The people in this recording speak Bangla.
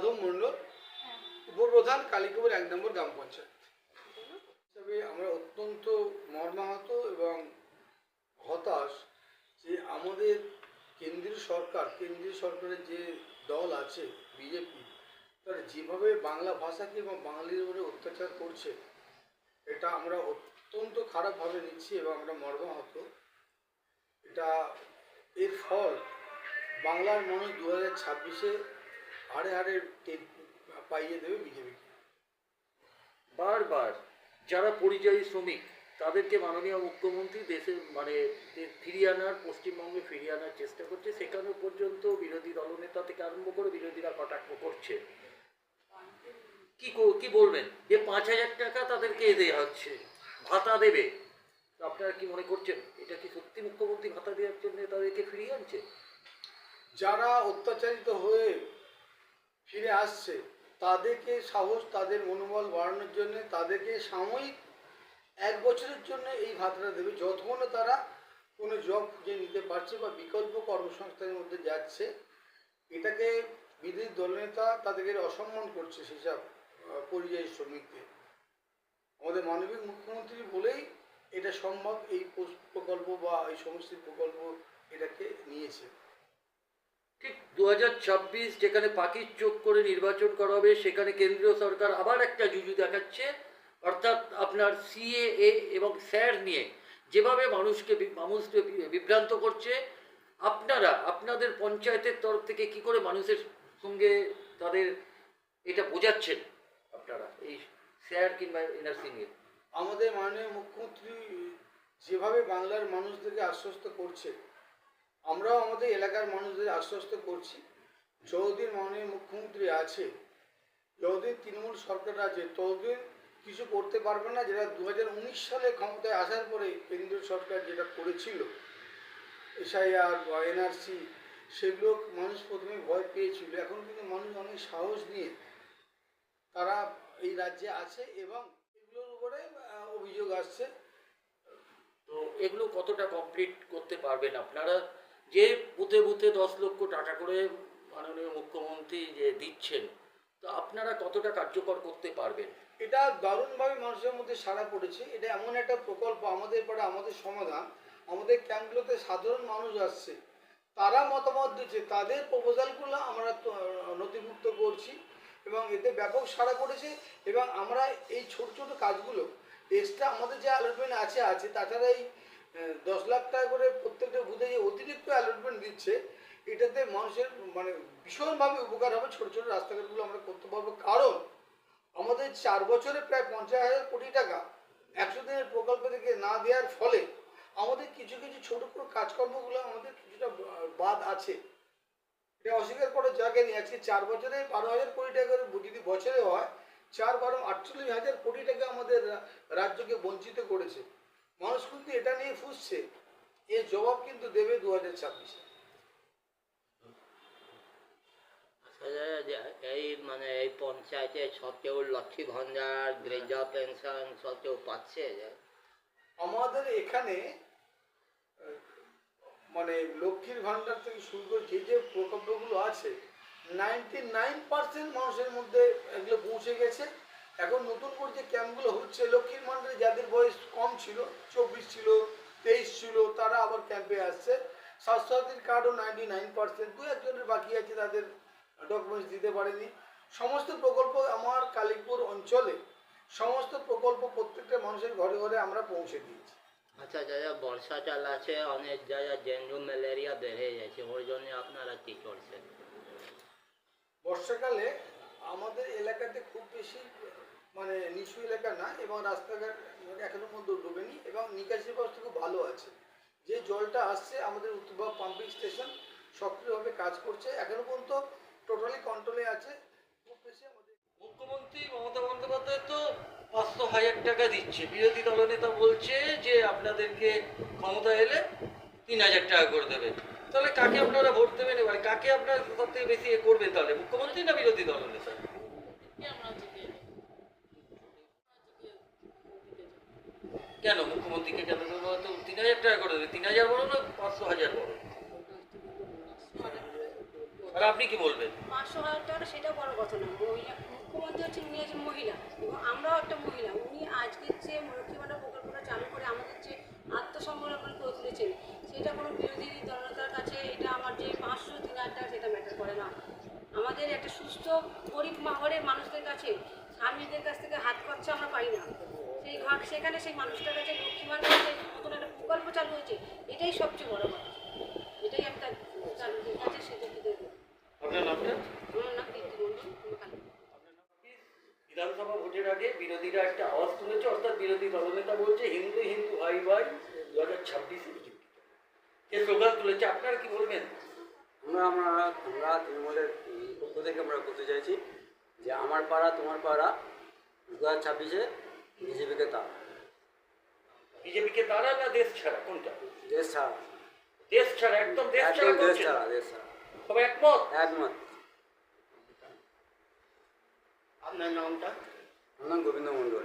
মাধব মন্ডল উপপ্রধান কালীকুপুর এক নম্বর গ্রাম পঞ্চায়েত। হিসাবে আমরা অত্যন্ত মর্মাহত এবং হতাশ যে আমাদের কেন্দ্রীয় সরকার, কেন্দ্রীয় সরকারের যে দল আছে, বিজেপি, তারা যেভাবে বাংলা ভাষাকে এবং বাঙালির উপরে অত্যাচার করছে, এটা আমরা অত্যন্ত খারাপভাবে নিচ্ছি এবং আমরা মর্মাহত। এটা এর ফল বাংলার মানুষ দু হাজার ছাব্বিশে হাড়ে হাড়ে পাইয়ে দেবে বিজেপিকে বারবার যারা পরিযায়ী শ্রমিক, তাদেরকে মাননীয় মুখ্যমন্ত্রী দেশে মানে ফিরিয়ে আনার, পশ্চিমবঙ্গে ফিরিয়ে আনার চেষ্টা করছে। সেখানে পর্যন্ত বিরোধী দলনেতা থেকে আরম্ভ করে বিরোধীরা কটাক্ষ করছে। কি কো- কি বলবেন? যে পাঁচ হাজার টাকা তাদেরকে দেওয়া হচ্ছে, ভাতা দেবে। আপনারা কি মনে করছেন? এটা কি সত্যি মুখ্যমন্ত্রী ভাতা দেওয়ার জন্য তাদেরকে ফিরিয়ে আনছে? যারা অত্যাচারিত হয়ে ফিরে আসছে। তাদেরকে সাহস, তাদের মনোবল বাড়ানোর জন্য, তাদেরকে সাময়িক এক বছরের জন্য এই ভাতাটা দেবে, যতক্ষণ তারা কোনো জব খুঁজে নিতে পারছে বা বিকল্প কর্মসংস্থানের মধ্যে যাচ্ছে। এটাকে বিরোধী দলনেতা তাদেরকে অসম্মান করছে সেসব পরিযায়ী শ্রমিকদের। আমাদের মানবিক মুখ্যমন্ত্রী বলেই এটা সম্ভব, এই প্রকল্প বা এই সমষ্টি প্রকল্প এটাকে নিয়েছে। ঠিক দু যেখানে পাখির চোখ করে নির্বাচন করা হবে, সেখানে কেন্দ্রীয় সরকার আবার একটা জুজু দেখাচ্ছে। অর্থাৎ আপনার সিএএ এবং স্যার নিয়ে যেভাবে মানুষকে মানুষকে বিভ্রান্ত করছে, আপনারা, আপনাদের পঞ্চায়েতের তরফ থেকে কি করে মানুষের সঙ্গে তাদের এটা বোঝাচ্ছেন আপনারা, এই স্যার কিংবা এনআরসি নিয়ে আমাদের মাননীয় মুখ্যমন্ত্রী যেভাবে বাংলার মানুষদেরকে আশ্বস্ত করছে আমরাও আমাদের এলাকার মানুষদের আশ্বস্ত করছি। যতদিন মাননীয় মুখ্যমন্ত্রী আছে, যতদিন তৃণমূল সরকার আছে, ততদিন কিছু করতে পারবে না। যেটা দু হাজার উনিশ সালে ক্ষমতায় আসার পরে কেন্দ্রীয় সরকার যেটা করেছিল, এসআইআর বা এনআরসি, সেগুলো মানুষ প্রথমে ভয় পেয়েছিল। এখন কিন্তু মানুষ অনেক সাহস নিয়ে তারা এই রাজ্যে আছে এবং এগুলোর উপরে অভিযোগ আসছে। তো এগুলো কতটা কমপ্লিট করতে পারবেন আপনারা? যে বুথে বুথে দশ লক্ষ টাকা করে মাননীয় মুখ্যমন্ত্রী যে দিচ্ছেন, তো আপনারা কতটা কার্যকর করতে পারবেন? এটা দারুণভাবে মানুষের মধ্যে সাড়া পড়েছে। এটা এমন একটা প্রকল্প আমাদের পাড়া আমাদের সমাধান। আমাদের ক্যাম্পগুলোতে সাধারণ মানুষ আসছে, তারা মতামত দিচ্ছে, তাদের প্রপোজালগুলো আমরা নথিভুক্ত করছি এবং এতে ব্যাপক সাড়া পড়েছে এবং আমরা এই ছোট ছোট কাজগুলো এক্সট্রা আমাদের যে অ্যালটমেন্ট আছে আছে, তাছাড়া এই দশ লাখ টাকা করে প্রত্যেকটা বুথে যে অতিরিক্ত অ্যালটমেন্ট দিচ্ছে, এটাতে মানুষের মানে ভীষণভাবে উপকার হবে ছোট ছোট রাস্তাঘাটগুলো আমরা করতে পারব। কারণ আমাদের চার বছরে প্রায় পঞ্চাশ হাজার কোটি টাকা একশো দিনের প্রকল্প থেকে না দেওয়ার ফলে আমাদের কিছু কিছু ছোট ছোট কাজকর্মগুলো আমাদের কিছুটা বাদ আছে। এটা অস্বীকার করার জায়গা নেই আজকে চার বছরে বারো হাজার কোটি টাকা যদি বছরে হয়, চার, বারো, আটচল্লিশ হাজার কোটি টাকা আমাদের রাজ্যকে বঞ্চিত করেছে। মানুষ কিন্তু এটা নিয়ে ফুসছে। এর জবাব কিন্তু দেবে দু হাজার ছাব্বিশে এই মানে এই পঞ্চায়েতে সব কেউ লক্ষ্মী ভান্ডার বৃদ্ধ পেনশন সব কেউ পাচ্ছে? আমাদের এখানে মানে লক্ষ্মীর ভাণ্ডার থেকে শুরু করে যে যে প্রকল্পগুলো আছে নাইনটি নাইন পার্সেন্ট মানুষের মধ্যে এগুলো পৌঁছে গেছে। এখন নতুন করে যে ক্যাম্পগুলো হচ্ছে লক্ষ্মীর ভাণ্ডারে যাদের বয়স কম ছিল চব্বিশ ছিল তেইশ ছিল তারা আবার ক্যাম্পে আসছে। স্বাস্থ্যসাথীর কার্ডও নাইনটি নাইন পার্সেন্ট দু একজনের বাকি আছে তাদের ডকুমেন্টস দিতে পারেনি। সমস্ত প্রকল্প আমার কালিকপুর অঞ্চলে সমস্ত প্রকল্প প্রত্যেকটা মানুষের ঘরে ঘরে আমরা পৌঁছে দিয়েছি। আচ্ছা যারা বর্ষাকাল আছে অনেক জায়গায় ডেঙ্গু ম্যালেরিয়া বেড়ে যাচ্ছে ওই জন্য আপনারা কি করছেন? বর্ষাকালে আমাদের এলাকাতে খুব বেশি মানে নিচু এলাকা না এবং রাস্তাঘাট এখনও পর্যন্ত ডুবেনি এবং নিকাশি ব্যবস্থা খুব ভালো আছে। যে জলটা আসছে আমাদের উত্তরভাগ পাম্পিং স্টেশন সক্রিয়ভাবে কাজ করছে। এখনও পর্যন্ত টোটালি কন্ট্রোলে আছে। খুব বেশি আমাদের মুখ্যমন্ত্রী মমতা বন্দ্যোপাধ্যায় তো পাঁচশো হাজার টাকা দিচ্ছে। বিরোধী দলনেতা বলছে যে আপনাদেরকে ক্ষমতা এলে তিন হাজার টাকা করে দেবে। তাহলে কাকে আপনারা ভোট দেবেন এবার? কাকে আপনারা সব থেকে বেশি এ করবেন তাহলে? মুখ্যমন্ত্রী না বিরোধী দলনেতা? কেন মুখ্যমন্ত্রীকে কেন দেবো তিন হাজার টাকা করে দেবে। তিন হাজার বড় না পাঁচশো হাজার বড় আর আপনি কি বলবেন? পাঁচশো হাজার টাকা সেটা বড় কথা না। ওই মুখ্যমন্ত্রী হচ্ছেন উনি মহিলা। এবং আমরাও একটা মহিলা। উনি আজকের যে লক্ষ্মী প্রকল্পটা চালু করে আমাদের যে আত্মসম্বলম্বন করে তুলেছেন, সেটা কোনো বিরোধী দলনেতার কাছে এটা আমার যে পাঁচশো, তিন হাজার টাকা সেটা ম্যাটার করে না। আমাদের একটা সুস্থ, গরিব মাহরের মানুষদের কাছে স্বামীদের কাছ থেকে হাত খরচা আমরা পাই না। সেই সেখানে সেই মানুষটার কাছে লক্ষ্মী ভাণ্ডার যে নতুন একটা প্রকল্প চালু হয়েছে এটাই সবচেয়ে বড় কথা। এটাই আমি তার চালুদের কাছে সেটা দেবো। আপনার নামটা? আমার নাম দীপ্তি মণ্ডল বিধানসভা ভোটের আগে বিরোধীরা একটা আওয়াজ তুলেছে অর্থাৎ বিরোধী দলনেতা বলছে হিন্দু হিন্দু ভাই ভাই দু হাজার ছাব্বিশে বিজেপি স্লোগান তুলেছে? আপনারা কি বলবেন? আমরা আমরা আমরা তৃণমূলের পক্ষ থেকে আমরা বলতে চাইছি যে আমার পাড়া তোমার পাড়া দু হাজার ছাব্বিশে বিজেপিকে তারা। বিজেপিকে তারা না দেশ ছাড়া? কোনটা? দেশ ছাড়া। দেশ ছাড়া একদম দেশ ছাড়া দেশ ছাড়া দেশ ছাড়া। সবাই একমত? একমত। আপনার নামটা? আমার নাম গোবিন্দ মণ্ডল।